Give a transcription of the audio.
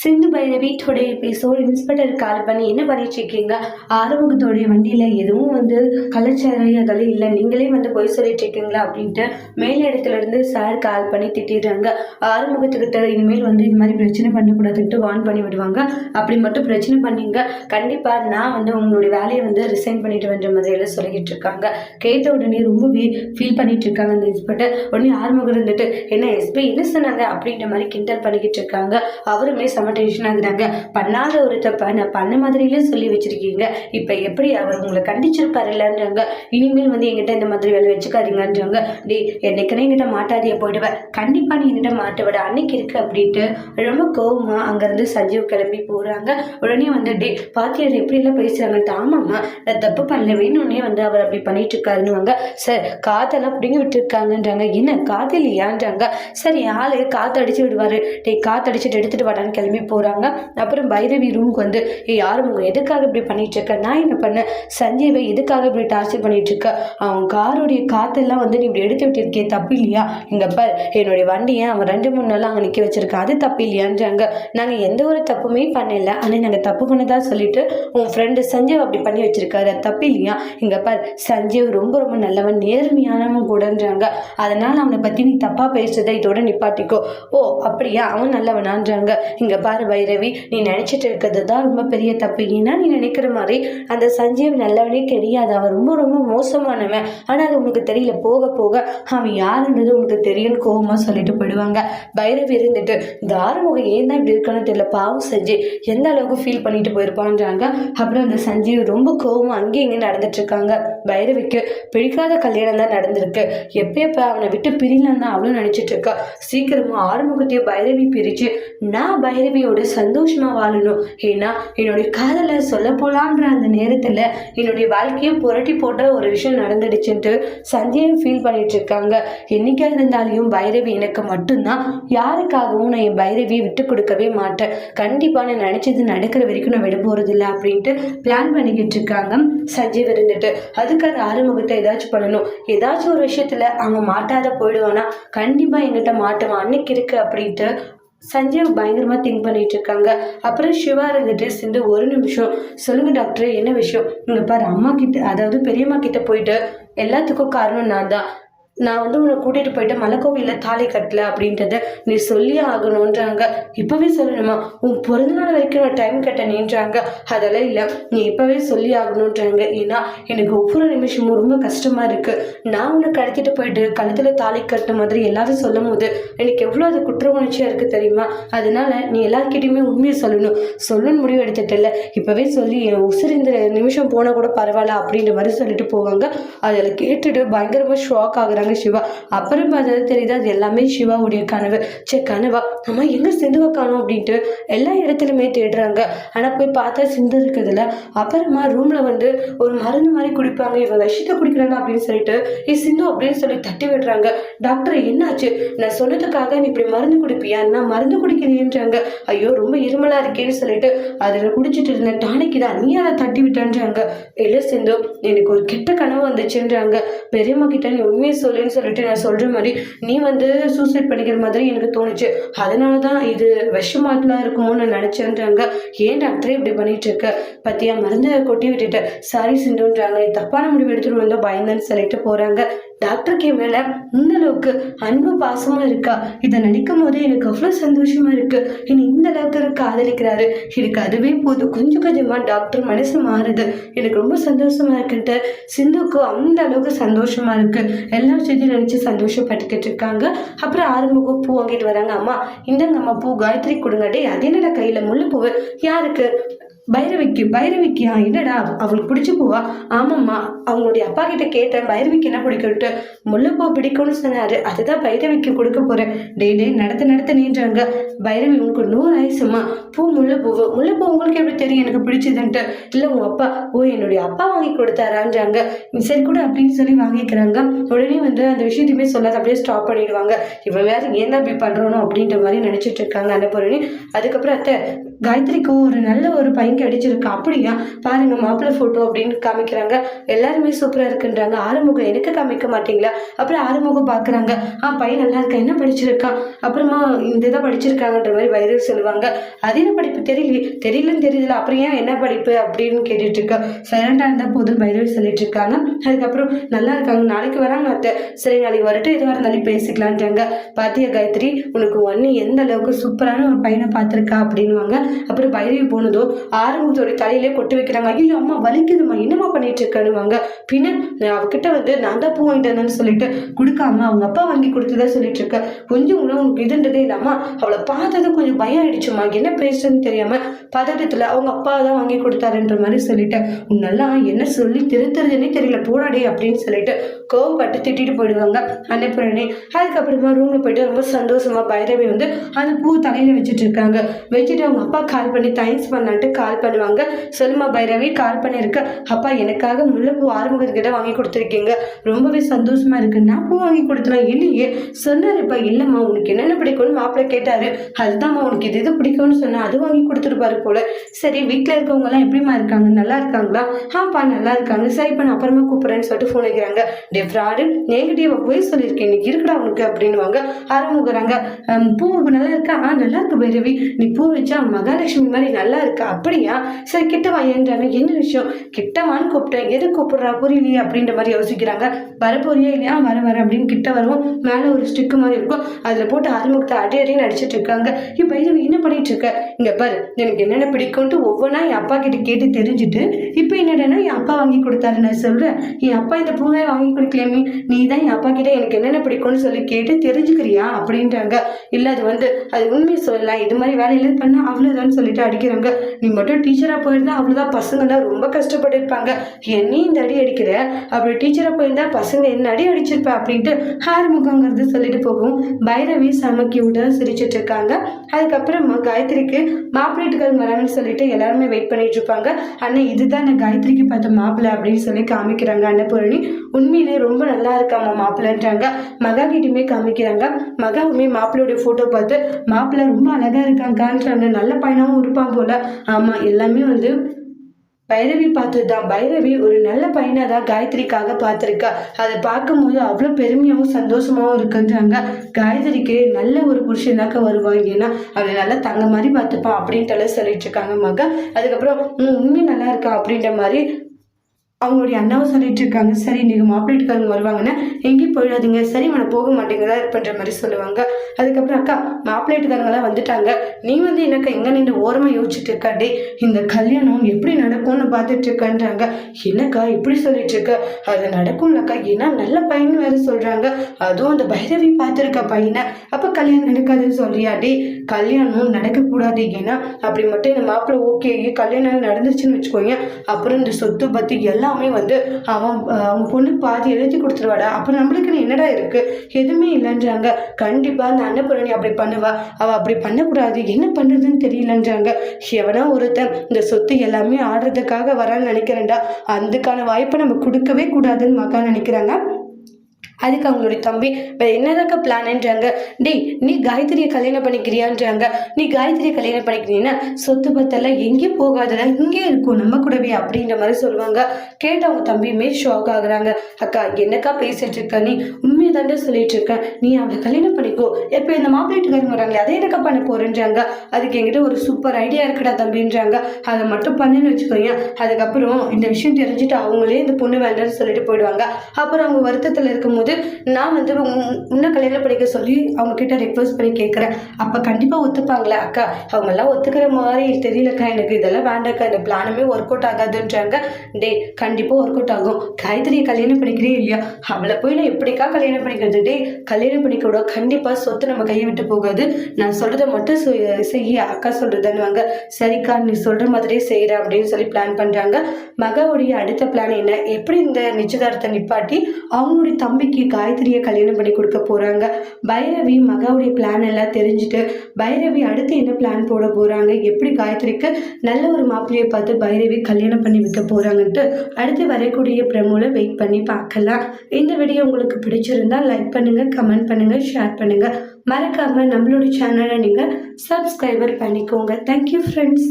Sindhu Bhairavi today episode inspector call பண்ணி என்ன பண்ணிட்டு இருக்கீங்க? ஆறுமுகத்தோடைய வண்டியில் எதுவும் வந்து கலாச்சாரம் இல்லை. நீங்களே வந்து பொய் சொல்லிட்டு இருக்கீங்களா? அப்படின்ட்டு மேல் இடத்துல இருந்து சார் கால் பண்ணி திட்டிடுறாங்க. ஆறுமுகத்துக்கிட்ட இனிமேல் வந்து இந்த மாதிரி பிரச்சனை பண்ணக்கூடாதுன்ட்டு வார்ன் பண்ணி விடுவாங்க. அப்படி மட்டும் பிரச்சனை பண்ணீங்க. கண்டிப்பாக நான் வந்து உங்களுடைய வேலையை வந்து ரிசைன் பண்ணிட்டு வந்த மாதிரியெல்லாம் சொல்லிக்கிட்டு இருக்காங்க. கேட்ட உடனே ரொம்ப ஃபீல் பண்ணிட்டு இருக்காங்க அந்த இன்ஸ்பெக்டர். உடனே ஆறுமுகம் இருந்துட்டு என்ன எஸ்பி என்ன சொன்னாங்க? அப்படின்ற மாதிரி கிண்டல் பண்ணிக்கிட்டு இருக்காங்க. அவருமே சம டென்ஷன் ஆகுறாங்க. பண்ணாத ஒரு தப்பை நான் பண்ண மாதிரியே சொல்லி வச்சிருக்கீங்க. இப்போ எப்படி அவர் உங்களை கண்டிச்சிருப்பாரு இல்லைன்றாங்க. இனிமேல் வந்து என்கிட்ட இந்த மாதிரி வேலை வச்சுக்காதீங்கன்றாங்க. டே என்னைக்குனே என்கிட்ட மாட்டாதிய போயிடுவேன் கண்டிப்பாக நீ என்கிட்ட மாட்ட விட அன்னைக்கு இருக்கு அப்படின்ட்டு ரொம்ப கோவமா அங்கேருந்து சஞ்சீவ் கிளம்பி போகிறாங்க உடனே வந்து டே பாத்தியார் எப்படிலாம் பேசுகிறாங்கன்ட்டு ஆமாம்மா நான் தப்பு பண்ணல. வேணும்னே வந்து அவர் அப்படி பண்ணிட்டு இருக்காருன்னுவாங்க சார் காத்தெல்லாம் பிடிங்கி விட்டுருக்காங்கன்றாங்க. என்ன காத்து இல்லையான்றாங்க. சரி ஆளு காற்று அடிச்சு விடுவாரு. டே காற்று அடிச்சுட்டு எடுத்துட்டு வாடான்னு கிளம்பி போகிறாங்க அப்புறம் பைரவி ரூமுக்கு வந்து யாரும் உங்க எதுக்காக இப்படி பண்ணிகிட்ருக்க நான் என்ன பண்ணேன் சஞ்சீவை எதுக்காக இப்படி டார்ச்சர் பண்ணிகிட்ருக்க அவன் காருடைய காற்றெல்லாம் வந்து நீ இப்படி எடுத்து விட்டுருக்கே தப்பு இல்லையா? இங்கே பார் என்னுடைய வண்டியை அவன் ரெண்டு மூணு நாள் அங்கே நிற்க வச்சுருக்கான் அது தப்பு இல்லையான்றாங்க. நாங்கள் எந்த ஒரு தப்புமே பண்ணல. ஆனால் நாங்கள் தப்பு பண்ணதாக சொல்லிட்டு உன் ஃப்ரெண்டு சஞ்சீவ் அப்படி பண்ணி வச்சுருக்காரு. தப்பு இல்லையா? இங்கே பார் சஞ்சீவ் ரொம்ப ரொம்ப நல்லவன் நேர்மையானவன் கூடன்றாங்க. அதனால் அவனை பற்றி நீ தப்பாக பேசுறதை இதோட நிப்பாட்டிக்கோ. ஓ அப்படியா? அவன் நல்லவனான்றாங்க. இங்கே பாரு பாரு பைரவி நீ நினைச்சிட்டு இருக்கிறது தான் ரொம்ப பெரிய தப்பு. ஏன்னா நீ நினைக்கிற மாதிரி அந்த சஞ்சீவ் நல்லவனே கிடையாது. அவன் ரொம்ப ரொம்ப மோசமானவன். ஆனால் அது உனக்கு தெரியல. போக போக அவன் யாருன்றது உனக்கு தெரியும்னு கோவமா சொல்லிட்டு போயிடுவாங்க. பைரவி இருந்துட்டு இந்த ஆறுமுகம் ஏன் தான் இப்படி இருக்கான்னு தெரியல. பாவம் செஞ்சு எந்த அளவுக்கு ஃபீல் பண்ணிட்டு போயிருப்பான்றாங்க? அப்புறம் அந்த சஞ்சீவ் ரொம்ப கோவமா அங்கேயும் இங்கே நடந்துட்டு இருக்காங்க. பைரவிக்கு பிடிக்காத கல்யாணம் தான் நடந்திருக்கு. எப்ப அவனை விட்டு பிரியலாம் தான் அவளும் நினச்சிட்டு இருக்கா. சீக்கிரமா ஆறுமுகத்தையும் பைரவி பிரித்து நான் பைரவியோட சந்தோஷமாக வாழணும். ஏன்னா என்னுடைய காதலை சொல்ல போலான்ற அந்த நேரத்தில் என்னுடைய வாழ்க்கையை புரட்டி போட்ட ஒரு விஷயம் நடந்துடுச்சுன்ட்டு சந்தியம் ஃபீல் பண்ணிட்டு இருக்காங்க. என்னைக்கா இருந்தாலும் பைரவி எனக்கு மட்டும்தான். யாருக்காகவும் நான் என் பைரவியை விட்டு கொடுக்கவே மாட்டேன். கண்டிப்பாக நான் நினச்சது நடக்கிற வரைக்கும் நான் விட போகிறதில்ல அப்படின்ட்டு பிளான் பண்ணிக்கிட்டு இருக்காங்க. சஞ்சீவ் இருந்துட்டு அது அந்த ஆறுமுகத்தை ஏதாச்சும் பண்ணணும். ஏதாச்சும் ஒரு விஷயத்துல அவன் மாட்டாத போயிடுவானா? கண்டிப்பா எங்கிட்ட மாட்டுவான். அன்னைக்கு இருக்கு அப்படின்ட்டு சஞ்சய் பயங்கரமா திங்க் பண்ணிட்டு இருக்காங்க. அப்புறம் சிவா இருந்துட்டு சிந்து ஒரு நிமிஷம். சொல்லுங்க டாக்டர் என்ன விஷயம்? இங்க பாரு அம்மா கிட்ட அதாவது பெரியம்மா கிட்ட போயிட்டு எல்லாத்துக்கும் காரணம் நான் தான். நான் வந்து உன்னை கூட்டிட்டு போயிட்டு மலைக்கோவிலில் தாலி கட்டல அப்படின்றத நீ சொல்லியே ஆகணுன்றாங்க இப்பவே சொல்லணுமா? உன் பிறந்த நாள் வரைக்கும் நான் டைம் கட்ட நின்றாங்க. அதெல்லாம் இல்லை. நீ இப்பவே சொல்லி ஆகணுன்றாங்க ஏன்னா எனக்கு ஒவ்வொரு நிமிஷமும் ரொம்ப கஷ்டமா இருக்கு. நான் உன்னை கடத்திட்டு போயிட்டு கழுத்துல தாலி கட்டின மாதிரி எல்லாரும் சொல்லும் போது எனக்கு எவ்வளோ அது குற்ற உணர்ச்சியா இருக்கு தெரியுமா? அதனால நீ எல்லாருக்கிட்டையுமே உண்மையை சொல்லணும். சொல்லணும்னு முடிவு எடுத்துட்டல. இப்பவே சொல்லி என் உசுறு இந்த நிமிஷம் போனால் கூட பரவாயில்ல அப்படின்ற மாதிரி சொல்லிட்டு போவாங்க. அதில் கேட்டுட்டு பயங்கரமா ஷாக் ஆகுறாங்க. சிவா. அப்புறம் பார்த்தது தெரியுது? அது எல்லாமே சிவாவுடைய கனவு. சே கனவா? அம்மா எங்க சிந்துவை காணும் அப்படின்ட்டு எல்லா இடத்துலையுமே தேடுறாங்க. ஆனா போய் பார்த்தா சிந்து இருக்குதுல்ல. அப்புறமா ரூம்ல வந்து ஒரு மருந்து மாதிரி குடிப்பாங்க. இவன் விஷத்தை குடிக்கிறாங்க அப்படின்னு சொல்லிட்டு ஏ சிந்து அப்படின்னு சொல்லி தட்டி விடுறாங்க. டாக்டர் என்னாச்சு? நான் சொன்னதுக்காக நீ இப்படி மருந்து குடிப்பியா? நான் மருந்து குடிக்கிறேன்றாங்க. ஐயோ ரொம்ப இருமலா இருக்கேன்னு சொல்லிட்டு அதில் குடிச்சிட்டு இருந்த டானிக்கு தான் நீ அதை தட்டி விட்டான்றாங்க. இல்லை சிந்து எனக்கு ஒரு கெட்ட கனவு வந்துச்சுன்றாங்க. பெரியம்மா கிட்ட நீ உண்மையை சொல்லி. அப்படின்னு சொல்லிட்டு நான் சொல்ற மாதிரி நீ வந்து சூசைட் பண்ணிக்கிற மாதிரி எனக்கு தோணுச்சு. அதனால தான் இது விஷமாட்டெலாம் இருக்குமோன்னு நான் நினைச்சேன்றாங்க. ஏன் டாக்டரே இப்படி பண்ணிட்டு இருக்க? பத்தியா மருந்து கொட்டி விட்டுட்டு. சாரி சிண்டுன்றாங்க தப்பான முடிவு எடுத்துட்டு வந்தோம் பயந்தேன்னு சொல்லிட்டு போறாங்க. டாக்டருக்கு என் மேல இந்த அளவுக்கு அன்பு பாசமா இருக்கா? இதை நினைக்கும் போது எனக்கு அவ்வளோ சந்தோஷமா இருக்கு. இனி இந்த அளவுக்கு காதலிக்கிறாரு. எனக்கு அதுவே போதும். கொஞ்சம் கொஞ்சமா டாக்டர் மனசு மாறுது. எனக்கு ரொம்ப சந்தோஷமா இருக்குன்ட்டு சிந்துக்கு அந்த அளவுக்கு சந்தோஷமா இருக்கு. எல்லா விஷயத்தையும் நினைச்சு சந்தோஷப்பட்டுக்கிட்டு இருக்காங்க. அப்புறம் ஆறுமுகம் பூ வாங்கிட்டு வராங்க. அம்மா இந்தங்க அம்மா பூ காயத்ரி கொடுங்காட்டி அதே அது என்னடா கையில? முல்லைப்பூவு. யாருக்கு? பைரவிக்கு பைரவிக்கியா என்னடா அவளுக்கு பிடிச்சி பூவா? ஆமாம்மா அவங்களுடைய அப்பா கிட்ட கேட்டேன். பைரவிக்கு என்ன பிடிக்கும்ட்டு முல்லைப்பூ பிடிக்கும்னு சொன்னாரு. அதுதான் பைரவிக்கு கொடுக்க போறேன். டே டே நடத்த நடத்த நீன்றாங்க. பைரவி உனக்கு நூறு ஆயுசுமா? பூ முல்லைப்பூவு. முல்லைப்பூ உங்களுக்கு எப்படி தெரியும்? எனக்கு பிடிச்சதுன்ட்டு. இல்லை உன் அப்பா ஓ என்னுடைய அப்பா வாங்கி கொடுத்தாரான்றாங்க. சரி கூட அப்படின்னு சொல்லி வாங்கிக்கிறாங்க. உடனே வந்து அந்த விஷயத்தையுமே சொல்லாத அப்படியே ஸ்டாப் பண்ணிடுவாங்க. இவன் வேற ஏன் தான் இப்படி பண்றோனோ அப்படின்ற மாதிரி நினைச்சிட்டு இருக்காங்க அந்த பொருள். அதுக்கப்புறம் அத்தை காயத்ரிக்கு ஒரு நல்ல ஒரு பையன் கிடைச்சிருக்கு. அப்படியா? பாருங்க மாப்பிள்ளை ஃபோட்டோ அப்படின்னு காமிக்கிறாங்க. எல்லாருமே சூப்பராக இருக்குன்றாங்க. ஆறுமுகம் எனக்கு காமிக்க மாட்டீங்களா? அப்புறம் ஆறுமுகம் பார்க்குறாங்க ஆ பையன் நல்லா இருக்கா? என்ன படிச்சிருக்கான்? அப்புறமா இந்த இதை படிச்சிருக்காங்கன்ற மாதிரி வைரல் சொல்லுவாங்க. அது என்ன படிப்பு? தெரியல தெரியலன்னு தெரியல அப்புறம் ஏன் என்ன படிப்பு அப்படின்னு கேட்டுட்டு இருக்கா சைலண்டாக இருந்தால் போதும் வைரல் சொல்லிட்டு இருக்காங்க அதுக்கப்புறம் நல்லா இருக்காங்க. நாளைக்கு வராங்க அத்தை. சரி நாளைக்கு வரட்டும். எதுவாக இருந்தாலும் பேசிக்கலான்றாங்க. பாத்தியா காயத்ரி? உனக்கு ஒன்று எந்த அளவுக்கு சூப்பரான ஒரு பையனை பார்த்துருக்கா அப்படின்வாங்க அப்புறம் பைரவி போனதோ ஆரம்பத்தோட தலையிலே கொட்டு வைக்கிறாங்க. ஐயோ அம்மா வலிக்குதும்மா. என்னம்மா பண்ணிட்டு இருக்கானுவாங்க பின்ன அவகிட்ட வந்து நான் தான் பூ வாங்கிட்டு சொல்லிட்டு கொடுக்காம அவங்க அப்பா வாங்கி கொடுத்ததா சொல்லிட்டு இருக்க கொஞ்சம் கூட உனக்கு இதுன்றதே இல்லாமா அவளை பார்த்தது கொஞ்சம் பயம் ஆயிடுச்சுமா என்ன பேசுறதுன்னு தெரியாம பதட்டத்துல அவங்க அப்பா தான் வாங்கி கொடுத்தாருன்ற மாதிரி சொல்லிட்டு உன்னெல்லாம் என்ன சொல்லி திருத்துறதுன்னே தெரியல. போராடி அப்படின்னு சொல்லிட்டு கோவப்பட்டு திட்டிட்டு போயிடுவாங்க. அன்னபூரணி அதுக்கப்புறமா ரூமில் போயிட்டு ரொம்ப சந்தோஷமா பைரவி வந்து அந்த பூ தலையில் வச்சுட்டு இருக்காங்க. வச்சுட்டு அவங்க அப்பா கால் பண்ணி தேங்க்ஸ் பண்ணான்ட்டு கால் பண்ணுவாங்க. சொல்லுமா பைரவி கால் பண்ணியிருக்க அப்பா எனக்காக முல்லைப்பூ ஆறுமுகத்துக்கிட்ட வாங்கி கொடுத்துருக்கீங்க. ரொம்பவே சந்தோஷமா இருக்கு. நான் பூ வாங்கி கொடுத்தேன் இல்லையே. சொன்னாருப்பா இல்லைம்மா உனக்கு என்னென்ன பிடிக்கும்னு மாப்பிள்ளை கேட்டார். அதுதான்மா உனக்கு இது இது பிடிக்கும்னு சொன்னால் அது வாங்கி கொடுத்துருப்பாரு போல. சரி வீட்டில் இருக்கவங்கலாம் எப்படிமா இருக்காங்க? நல்லா இருக்காங்களா? ஆப்பா நல்லா இருக்காங்க. சரி நான் அப்புறமா கூப்பிட்றேன்னு சொல்லிட்டு ஃபோன் வைக்கிறாங்க. ஃப்ராடு நெகட்டிவ் போய் சொல்லியிருக்கேன். இன்னைக்கு இருக்குடா உனக்கு அப்படின்னுவாங்க. ஆரம்பிக்கிறாங்க பூ நல்லா இருக்கா? ஆ நல்லா இருக்கு பைரவி. நீ பூ வச்சா மகாலட்சுமி மாதிரி நல்லா இருக்கா? அப்படியா? சரி கிட்ட வாயன்றாங்க என்ன விஷயம்? கிட்ட வான்னு கூப்பிட்டேன். எது கூப்பிடுறா? புரியலையே அப்படின்ற மாதிரி யோசிக்கிறாங்க. வரப்போறியா இல்லையா? வர வர அப்படின்னு கிட்ட வருவோம். மேலே ஒரு ஸ்டிக்கு மாதிரி இருக்கும். அதில் போட்டு ஆறுமுகத்தை அடி அடின்னு அடிச்சிட்டு இருக்காங்க. இப்போ பைரவி என்ன பண்ணிட்டு இருக்க? இங்க பாரு எனக்கு என்னென்ன பிடிக்கும்ட்டு ஒவ்வொன்றா என் அப்பா கிட்ட கேட்டு தெரிஞ்சுட்டு இப்போ என்னடனா என் அப்பா வாங்கி கொடுத்தாரு. நான் சொல்றேன் என் அப்பா இந்த பூவே வாங்கி கிளம்பி நீ தான் என் அப்பா கிட்ட எனக்கு என்னென்ன பிடிக்கும்னு சொல்லி கேட்டு தெரிஞ்சுக்கிறியா? அப்படின்றாங்க. இல்லை அது வந்து அது உண்மையை சொல்லலாம் இது மாதிரி வேலையில பண்ணால் அவ்வளோதான் சொல்லிட்டு அடிக்கிறாங்க. நீ மட்டும் டீச்சராக போயிருந்தா அவ்வளோதான் பசங்க தான் ரொம்ப கஷ்டப்பட்டிருப்பாங்க. என்னையும் இந்த அடி அடிக்கிற? அப்படி டீச்சராக போயிருந்தா பசங்க என்ன அடி அடிச்சிருப்ப? அப்படின்ட்டு ஆறுமுகங்கிறது சொல்லிட்டு போகும். பைரவி செம விட சிரிச்சிட்டு இருக்காங்க. அதுக்கப்புறமா காயத்ரிக்கு மாப்பிள்ளைட்டுகள் வராங்கன்னு சொல்லிட்டு எல்லாருமே வெயிட் பண்ணிட்டு இருப்பாங்க. அண்ணன் இதுதான் நான் காயத்ரிக்கு பார்த்த மாப்பிள்ளை அப்படின்னு சொல்லி காமிக்கிறாங்க அன்னபூரணி. உண்மையிலே ரொம்ப நல்லா இருக்காமா மாப்பிள்ளன்றாங்க. மகா கிட்டயுமே காமிக்கிறாங்க. மகாவுமே மாப்பிள்ளையோட ஃபோட்டோ பார்த்து மாப்பிள்ளை ரொம்ப அழகா இருக்காங்கன்றாங்க நல்ல பையனாகவும் இருப்பான் போல. ஆமா எல்லாமே வந்து பைரவி பார்த்தது தான் பைரவி ஒரு நல்ல பையனை தான் காயத்ரிக்காக பார்த்துருக்கா. அதை பார்க்கும்போது அவ்வளோ பெருமையாகவும் சந்தோஷமாகவும் இருக்குன்றாங்க. காயத்ரிக்கு நல்ல ஒரு புருஷனாக்க வருவாங்க ஏன்னா அவளை நல்லா தங்க மாதிரி பார்த்துப்பான் அப்படின்ட்டு சொல்லிட்டு இருக்காங்க மகா. அதுக்கப்புறம் உண்மை நல்லா இருக்கா அப்படின்ற மாதிரி அவங்களுடைய அண்ணாவும் சொல்லிட்டு இருக்காங்க. சரி நீங்கள் மாப்பிள்ளைக்காரங்க வருவாங்கன்னா எங்கேயும் போயிடாதீங்க. சரி மன போக மாட்டேங்கிறதா இருப்பன்ற மாதிரி சொல்லுவாங்க. அதுக்கப்புறம் அக்கா மாப்பிள்ளைட்டுக்காரங்களாம் வந்துட்டாங்க. நீ வந்து என்னக்கா எங்கே நின்று ஓரமாக யோசிச்சுட்டு இருக்கா? டே இந்த கல்யாணம் எப்படி நடக்கும்னு பார்த்துட்டு இருக்கன்றாங்க. என்னக்கா இப்படி சொல்லிட்டு இருக்க? அது நடக்கும்லக்கா. ஏன்னா நல்ல பையன் வேற சொல்கிறாங்க அதுவும் அந்த பைரவி பார்த்துருக்க பையனை. அப்போ கல்யாணம் நடக்காதுன்னு சொல்றியா? டே கல்யாணம் நடக்கக்கூடாது. ஏன்னா அப்படி மட்டும் இந்த மாப்பிள்ளை ஓகே கல்யாணம் நடந்துச்சுன்னு வச்சுக்கோங்க அப்புறம் இந்த சொத்து பற்றி எல்லாம் வந்து அவன் அவங்க பொண்ணுக்கு பாதி எழுதி கொடுத்துருவாடா. அப்போ நம்மளுக்குன்னு என்னடா இருக்குது எதுவுமே இல்லைன்றாங்க. கண்டிப்பாக அந்த அன்னபூரணி அப்படி பண்ணுவா. அவள் அப்படி பண்ணக்கூடாது. என்ன பண்ணுறதுன்னு தெரியலன்றாங்க. எவனா ஒருத்தன் இந்த சொத்து எல்லாமே ஆடுறதுக்காக வரான்னு நினைக்கிறேன்டா. அதுக்கான வாய்ப்பை நம்ம கொடுக்கவே கூடாதுன்னு மக்கா நினைக்கிறாங்க. அதுக்கு அவங்களுடைய தம்பி வேற என்னதாக்க பிளான்ன்றாங்க டேய் நீ காயத்ரியை கல்யாணம் பண்ணிக்கிறியான்றாங்க. நீ காயத்ரியை கல்யாணம் பண்ணிக்கிறீன்னா சொத்து பத்தெல்லாம் எங்கேயும் போகாதடா இங்கே இருக்கும் நம்ம கூடவே அப்படின்ற மாதிரி சொல்லுவாங்க. கேட்டு அவங்க தம்பியுமே ஷாக் ஆகுறாங்க. அக்கா என்னக்கா பேசிட்டு இருக்க நீ? உண்மையை தாண்டே சொல்லிட்டு இருக்க நீ அவளை கல்யாணம் பண்ணிக்கோ. எப்போ இந்த மாப்பிள்ளைட்டுக்காரங்க வராங்களே அதை என்னக்கா பண்ண போறேன்றாங்க. அதுக்கு என்கிட்ட ஒரு சூப்பர் ஐடியா இருக்குடா தம்பின்றாங்க. அதை மட்டும் பண்ணுன்னு வச்சுக்கோங்க அதுக்கப்புறம் இந்த விஷயம் தெரிஞ்சுட்டு அவங்களே இந்த பொண்ணு வேண்டாம்னு சொல்லிட்டு போயிடுவாங்க. அப்புறம் அவங்க வருத்தத்தில் இருக்கும்போது நான் வந்து உன்னை கல்யாணம் பண்ணிக்க சொல்லி அவங்க கிட்ட ரெக்வஸ்ட் பண்ணி கேட்குறேன் அப்போ கண்டிப்பாக ஒத்துப்பாங்களே அக்கா. அவங்கெல்லாம் ஒத்துக்கிற மாதிரி தெரியலக்கா எனக்கு. இதெல்லாம் வேண்டாக்கா. இந்த பிளானுமே ஒர்க் அவுட் ஆகாதுன்றாங்க. டே கண்டிப்பாக ஒர்க் அவுட் ஆகும். காயத்ரியை கல்யாணம் பண்ணிக்கிறே இல்லையா? அவளை போய் நான் எப்படிக்கா கல்யாணம் பண்ணிக்கிறது? டே கல்யாணம் பண்ணிக்க விட கண்டிப்பாக சொத்து நம்ம கையை விட்டு போகாது. நான் சொல்கிறத மட்டும் செய்- செய்ய அக்கா சொல்கிறதுன்னுவாங்க சரிக்கா நீ சொல்கிற மாதிரியே செய்கிற அப்படின்னு சொல்லி பிளான் பண்ணுறாங்க மகாவுடைய அடுத்த பிளான் என்ன? எப்படி இந்த நிச்சயதார்த்தத்தை நிப்பாட்டி அவங்களுடைய தம்பிக்கு காயத்ரியை கல்யாணம் பண்ணி கொடுக்க போகிறாங்க பைரவி மகாவுடைய பிளான் எல்லாம் தெரிஞ்சுட்டு பைரவி அடுத்து என்ன பிளான் போட போகிறாங்க எப்படி காயத்ரிக்கு நல்ல ஒரு மாப்பிள்ளையை பார்த்து பைரவி கல்யாணம் பண்ணி வைக்க போகிறாங்கன்ட்டு அடுத்து வரக்கூடிய ப்ரெமோல வெயிட் பண்ணி பார்க்கலாம். இந்த வீடியோ உங்களுக்கு பிடிச்சிருந்தா லைக் பண்ணுங்கள் கமெண்ட் பண்ணுங்கள் ஷேர் பண்ணுங்கள் மறக்காமல் நம்மளோட சேனலை நீங்கள் சப்ஸ்கிரைபர் பண்ணிக்கோங்க. Thank you friends